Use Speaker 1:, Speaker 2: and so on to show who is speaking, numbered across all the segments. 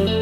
Speaker 1: ม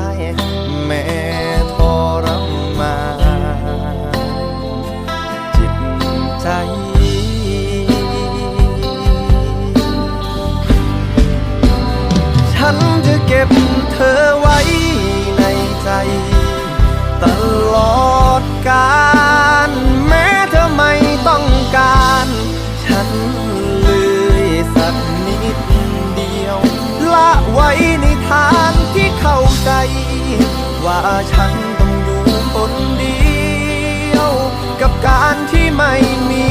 Speaker 1: ฉันต้องอยู่คนเดียว กับการที่ไม่มี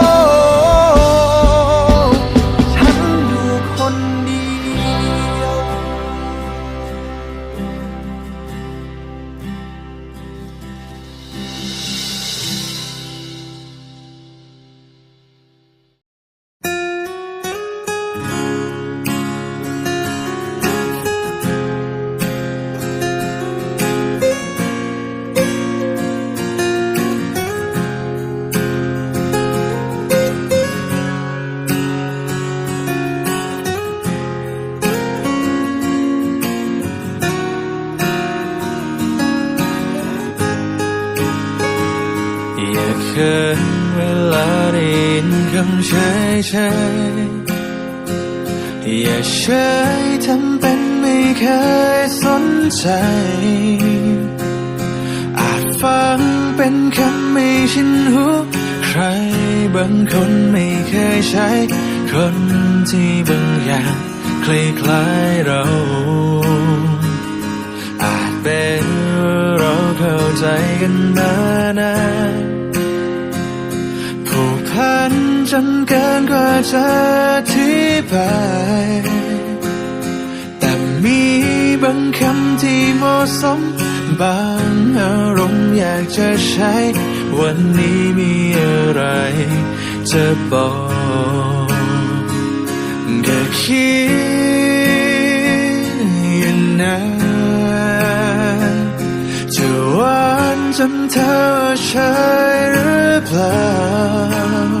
Speaker 1: เคยเวลาได้ยินคำเฉยเฉยอย่าเฉยทำเป็นไม่เคยสนใจ อาจฟังเป็นคำไม่ชินหูใครบางคนไม่เคยใช้ คนที่บางอย่างคล้ายๆเรา อาจเป็นเราเข้าใจกันมานาน จนเกินกว่าจะอธิบายแต่มีบางคำที่เหมาะสม บางอารมณ์อยากจะใช้ วันนี้มีอะไรจะบอกก็คิดอยู่นานจะหวานจนเธอใช่หรือเปล่า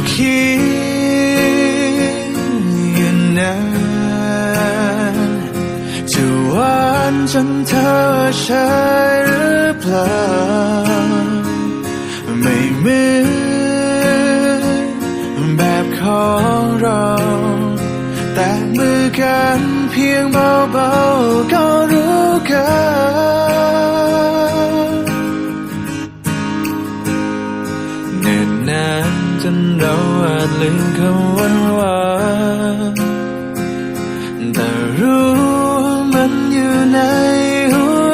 Speaker 1: ก็คิ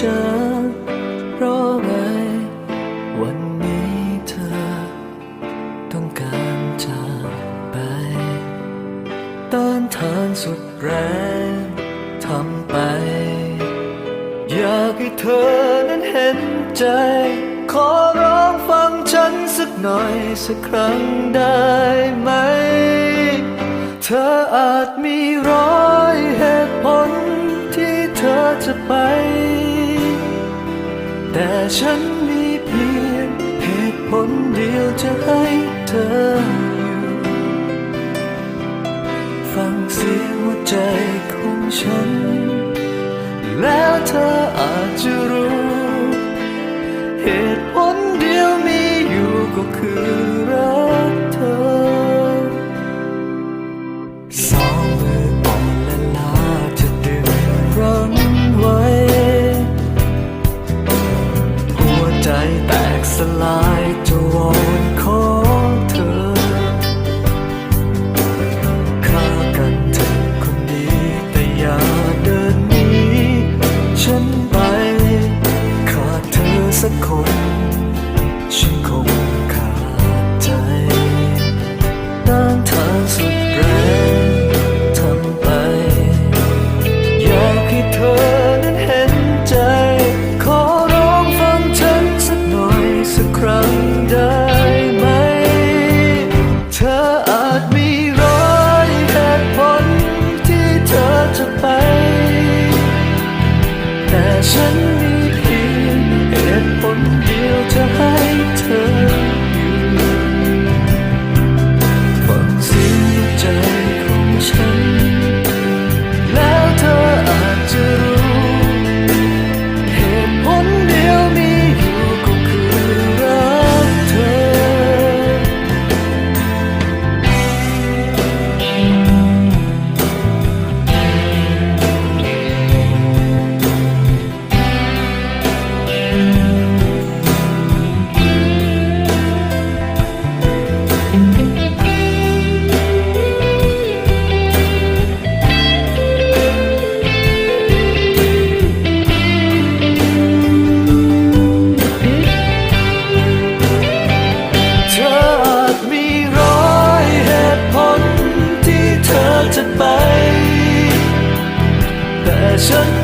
Speaker 2: จืดจางเพราะไง วันนี้เธอ ต้องการจากไปต้านทานสุดแรงทำไป อยากให้เธอนั้นเห็นใจ ขอร้องฟังฉันสักหน่อยสักครั้งได้ไหม เธออาจ แต่ฉันมีเพียงเหตุผลเดียวจะให้เธออยู่ฟังเสียงหัวใจของฉัน แล้วเธออาจจะรู้ เหตุผลเดียวมีอยู่ก็คือรัก แตกสลายจะวอนขอ ฉั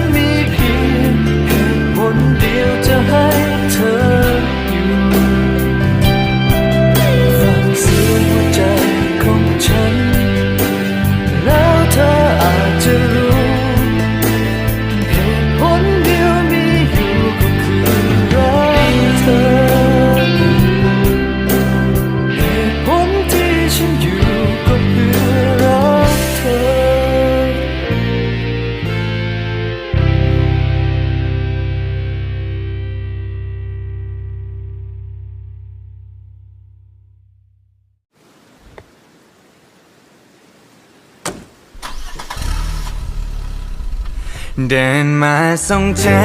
Speaker 2: เดิ
Speaker 3: นมาส่งเธอ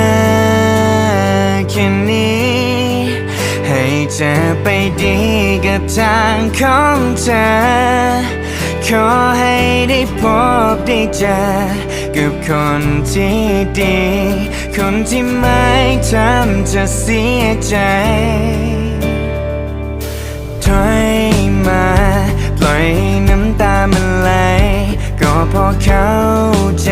Speaker 3: แค่นี้ ให้เธอไปดีกับทางของเธอ ขอให้ได้พบได้เจอ กับคนที่ดี คนที่ไม่ทำจะเสียใจถอยมาปล่อยน้ำตามันไหลก็พอเข้าใจ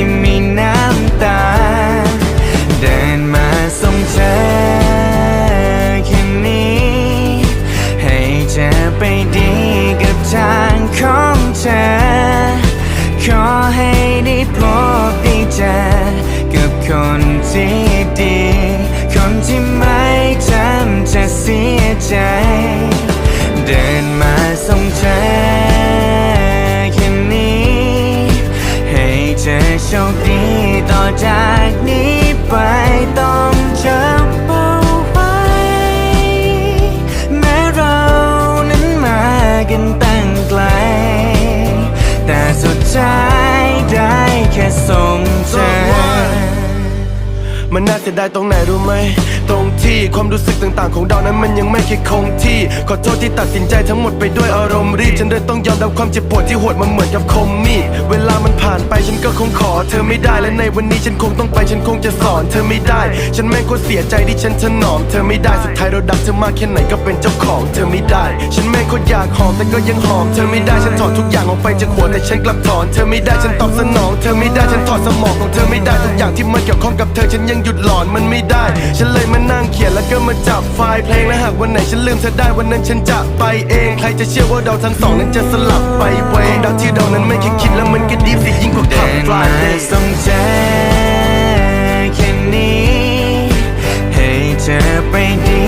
Speaker 3: ที่มีน้ำตา เดินมาส่งเธอแค่นี้ ให้เธอไปดีกับทางของเธอ ขอให้ได้พบได้เจอกับคนที่ดี คนที่ไม่ทำจะเสียใจ จากนี้ไปต้องจำเอาไว้ แม้เรานั้นมากันตั้งไกล แต่สุดท้าย
Speaker 4: มันน่าเสียดายตรงไหนรู้ไหม ตรงที่ความรู้สึกต่างๆ ของเรานั้นมันยังไม่เคยคงที่ ขอโทษที่ตัดสินใจทั้งหมดไปด้วยอารมณ์รีบ ฉันเลยต้องยอมรับความเจ็บปวดที่โหดมันเหมือนกับคมมีด เวลามันผ่านไปฉันก็คงขอเธอไม่ได้ และในวันนี้ฉันคงต้องไปฉันคงจะสอนเธอไม่ได้ ฉันแม่งโคตรเสียใจที่ฉันถนอมเธอไม่ได้ สุดท้ายเราดักเธอมากแค่ไหนก็เป็นเจ้าของเธอไม่ได้ ฉันแม่งโคตรอยากหอมแต่ก็ยังหอมเธอไม่ได้ ฉันถอดทุกอย่างออกไปจากหัวแต่ฉันกลับถอนเธอไม่ได้ ฉันตอบสนอง เธอไม่ได้ ฉันถอดสมองของเธอไม่ได้ อย่างที่มันเกี่ยวข้องกับเธอฉันยังหยุดหลอนมันไม่ได้ ฉันเลยมานั่งเขียนแล้วก็มาจับไฟล์เพลงและหากวันไหนฉันลืมเธอได้วันนั้นฉันจะไปเอง ใครจะเชื่อว่าเราทั้งสองนั้นจะสลับไปเวงดาวที่เรานั้นไม่เคยคิดแล้วมันก็ดีสิยิ่งกว่าขับฟลายเดย์
Speaker 3: ส่งเธอแค่นี้ให้เธอไปดี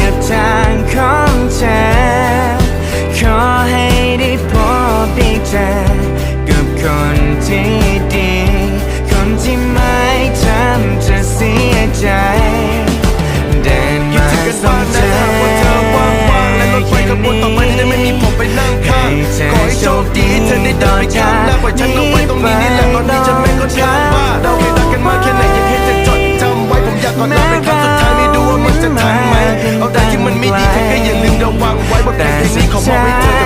Speaker 3: กับทางของเธอขอให้ได้พบได้เจอกับคนที่ดี ทำจะเสียใจ เดินมา
Speaker 4: ถึงกัน
Speaker 3: ส่
Speaker 4: บ้างนะ
Speaker 3: อ
Speaker 4: หากว่าเธอว่างๆและรถไฟขบวนต่อไปจะได้ไม่มีผมไปนั่งข้างขอให้โชคดีเธอได้เดินไปข้างหน้าปล่อยฉันเอาไว้ตรงนี้นี่แหละตอนนี้ฉันแม่งก็ช้าว่าเราเคยรักกันมาแค่ไหนยังให้เธอจดจำไว้ผมอยากกอดเราเป็นครั้งสุดท้ายไม่รู้ว่ามันจะทันไหมเอาแต่ที่มันไม่ดีเธอก็อย่าลืมระวังไว้ว่าเพลงนี้ขอมอบให้เธ